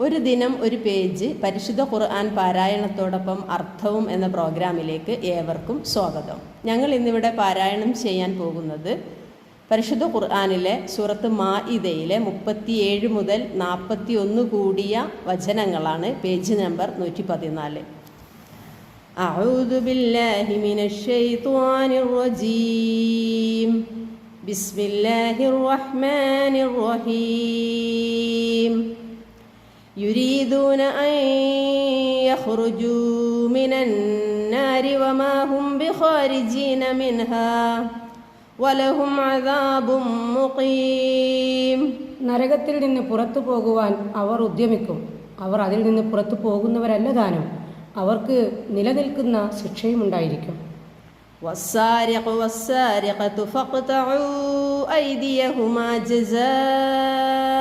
ഒരു ദിനം ഒരു പേജ് പരിശുദ്ധ ഖുർആൻ പാരായണത്തോടൊപ്പം അർത്ഥവും എന്ന പ്രോഗ്രാമിലേക്ക് ഏവർക്കും സ്വാഗതം ഞങ്ങൾ ഇന്നിവിടെ പാരായണം ചെയ്യാൻ പോകുന്നത് പരിശുദ്ധ ഖുർആനിലെ സൂറത്ത് മാഇദയിലെ മുപ്പത്തിയേഴ് മുതൽ നാൽപ്പത്തി ഒന്ന് കൂടിയ വചനങ്ങളാണ് പേജ് നമ്പർ നൂറ്റി പതിനാല് أعوذ بالله من الشيطان الرجيم بسم الله الرحمن الرحيم يريدون أن يخرجوا من النار وما هم بخارجين منها ولهم عذاب مقيم നരകത്തിൽ നിന്ന് പുറത്തു പോകുവാൻ അവർ ഉദ്യമിക്കും അവർ അതിൽ നിന്ന് പുറത്തു പോകുന്നവരല്ല താനും അവർക്ക് നിലനിൽക്കുന്ന ശിക്ഷയും ഉണ്ടായിരിക്കും والسارق والسارقة فاقطعوا أيديهما جزاء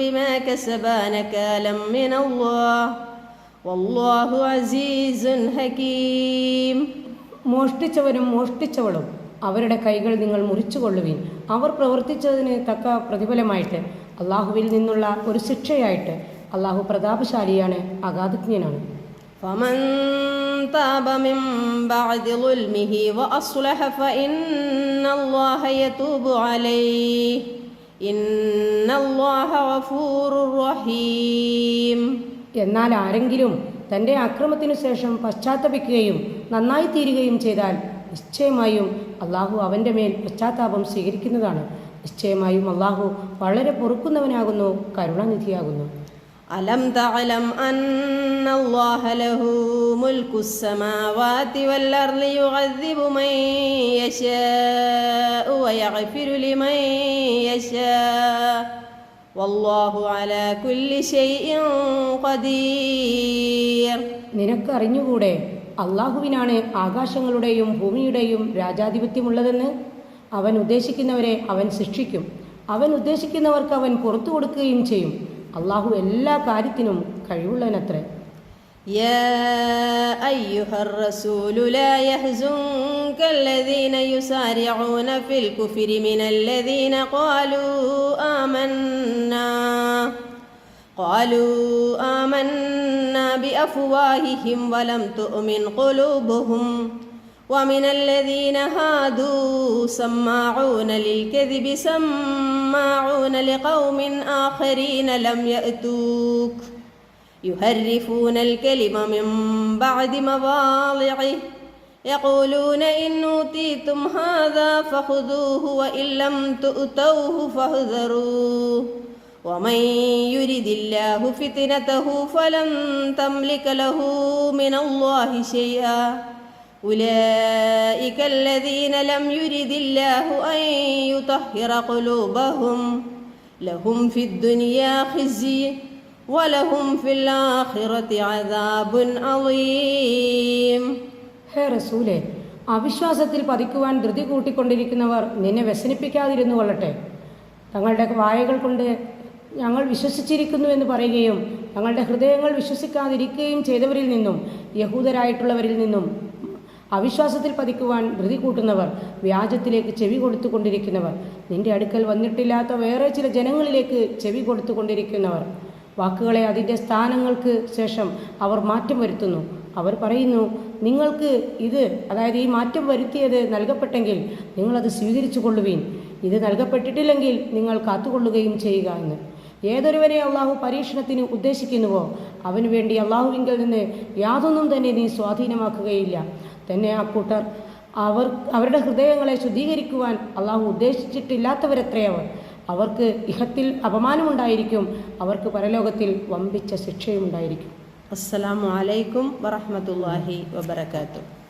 بما كسبا نكالا من الله والله عزيز حكيم മോഷ്ടിച്ചവരും മോഷ്ടിച്ചവളും അവരുടെ കൈകൾ നിങ്ങൾ മുറിച്ചുകൊള്ളുവിൻ അവർ പ്രവർത്തിച്ചതിന് തക്ക പ്രതിഫലമായിട്ട് അള്ളാഹുവിൽ നിന്നുള്ള ഒരു ശിക്ഷയായിട്ട് അള്ളാഹു പ്രതാപശാലിയാണ് അഗാധജ്ഞനാണ് فمن تاب من بعد ظلمه وأصلح فإن الله يتوب عليه എന്നാൽ ആരെങ്കിലും തന്റെ അക്രമത്തിനു ശേഷം പശ്ചാത്തപിക്കുകയും നന്നായി തീരുകയും ചെയ്താൽ നിശ്ചയമായും അള്ളാഹു അവന്റെ മേൽ പശ്ചാത്താപം സ്വീകരിക്കുന്നതാണ്. നിശ്ചയമായും അള്ളാഹു വളരെ പൊറുക്കുന്നവനാകുന്നു കരുണാനിധിയാകുന്നു. അലം തഅലം അന്നല്ലാഹ ലഹു മുൽക്കു സ്സമാവാതി വൽ അർളി യുഅദ്ദിബു മൻ യശാഉ വയഗ്ഫിറു ലിമൻ യശാഉ വല്ലാഹു അലാ കുല്ലി ഷൈഇൻ ഖദീർ. നിനക്കറിഞ്ഞുകൂടെ അള്ളാഹുവിനാണ് ആകാശങ്ങളുടെയും ഭൂമിയുടെയും രാജാധിപത്യമുള്ളതെന്ന്? അവൻ ഉദ്ദേശിക്കുന്നവരെ അവൻ ശിക്ഷിക്കും അവൻ ഉദ്ദേശിക്കുന്നവർക്ക് അവൻ പുറത്തു കൊടുക്കുകയും ചെയ്യും. അള്ളാഹു എല്ലാ കാര്യത്തിനും കഴിവുള്ളവനത്രേ يا أيها الرسول لا يحزنك الذين يسارعون في الكفر من الذين قالوا آمنا قالوا آمنا بأفواههم ولم تؤمن قلوبهم ومن الذين هادوا سماعون للكذب سماعون لقوم آخرين لم يأتوك. يهرفون الكلم من بعد مواضعه يقولون إن أوتيتم هذا فخذوه وإن لم تؤتوه فاحذروه. ومن يرد الله فتنته فلن تملك له من الله شيئا. أولئك الذين لم يرد الله أن يطهر قلوبهم لهم في الدنيا خزي ولهم في الآخرة عذاب عظيم ഹേ റസൂലെ അവിശ്വാസത്തിൽ പതിക്കുവാൻ ധൃതി കൂട്ടിക്കൊണ്ടിരിക്കുന്നവർ നിന്നെ വ്യസനിപ്പിക്കാതിരുന്നു കൊള്ളട്ടെ തങ്ങളുടെ വായകൾ കൊണ്ട് ഞങ്ങൾ വിശ്വസിച്ചിരിക്കുന്നു എന്ന് പറയുകയും തങ്ങളുടെ ഹൃദയങ്ങൾ വിശ്വസിക്കാതിരിക്കുകയും ചെയ്തവരിൽ നിന്നും യഹൂദരായിട്ടുള്ളവരിൽ നിന്നും അവിശ്വാസത്തിൽ പതിക്കുവാൻ ധൃതി കൂട്ടുന്നവർ വ്യാജത്തിലേക്ക് ചെവി കൊടുത്തുകൊണ്ടിരിക്കുന്നവർ നിന്റെ അടുക്കൽ വന്നിട്ടില്ലാത്ത വേറെ ചില ജനങ്ങളിലേക്ക് ചെവി കൊടുത്തുകൊണ്ടിരിക്കുന്നവർ. വാക്കുകളെ അതിന്റെ സ്ഥാനങ്ങൾക്ക് ശേഷം അവർ മാറ്റം വരുത്തുന്നു. അവർ പറയുന്നു നിങ്ങൾക്ക് ഇത് അതായത് ഈ മാറ്റം വരുത്തിയത് നൽകപ്പെട്ടെങ്കിൽ നിങ്ങളത് സ്വീകരിച്ചു കൊള്ളുവീൻ ഇത് നൽകപ്പെട്ടിട്ടില്ലെങ്കിൽ നിങ്ങൾ കാത്തുകൊള്ളുകയും ചെയ്യുക എന്ന്. ഏതൊരുവരെ അള്ളാഹു പരീക്ഷണത്തിന് ഉദ്ദേശിക്കുന്നുവോ അവന് വേണ്ടി അള്ളാഹുവിങ്കിൽ നിന്ന് യാതൊന്നും തന്നെ നീ സ്വാധീനമാക്കുകയില്ല. തന്നെ ആ കൂട്ടർ. അവർ അവരുടെ ഹൃദയങ്ങളെ ശുദ്ധീകരിക്കുവാൻ അള്ളാഹു ഉദ്ദേശിച്ചിട്ടില്ലാത്തവരെത്രയവർ. അവർക്ക് ഇഹത്തിൽ അപമാനമുണ്ടായിരിക്കും. അവർക്ക് പരലോകത്തിൽ വമ്പിച്ച ശിക്ഷയുമുണ്ടായിരിക്കും. അസ്സലാമു അലൈക്കും വറഹമത്തല്ലാഹി വബർക്കാത്തു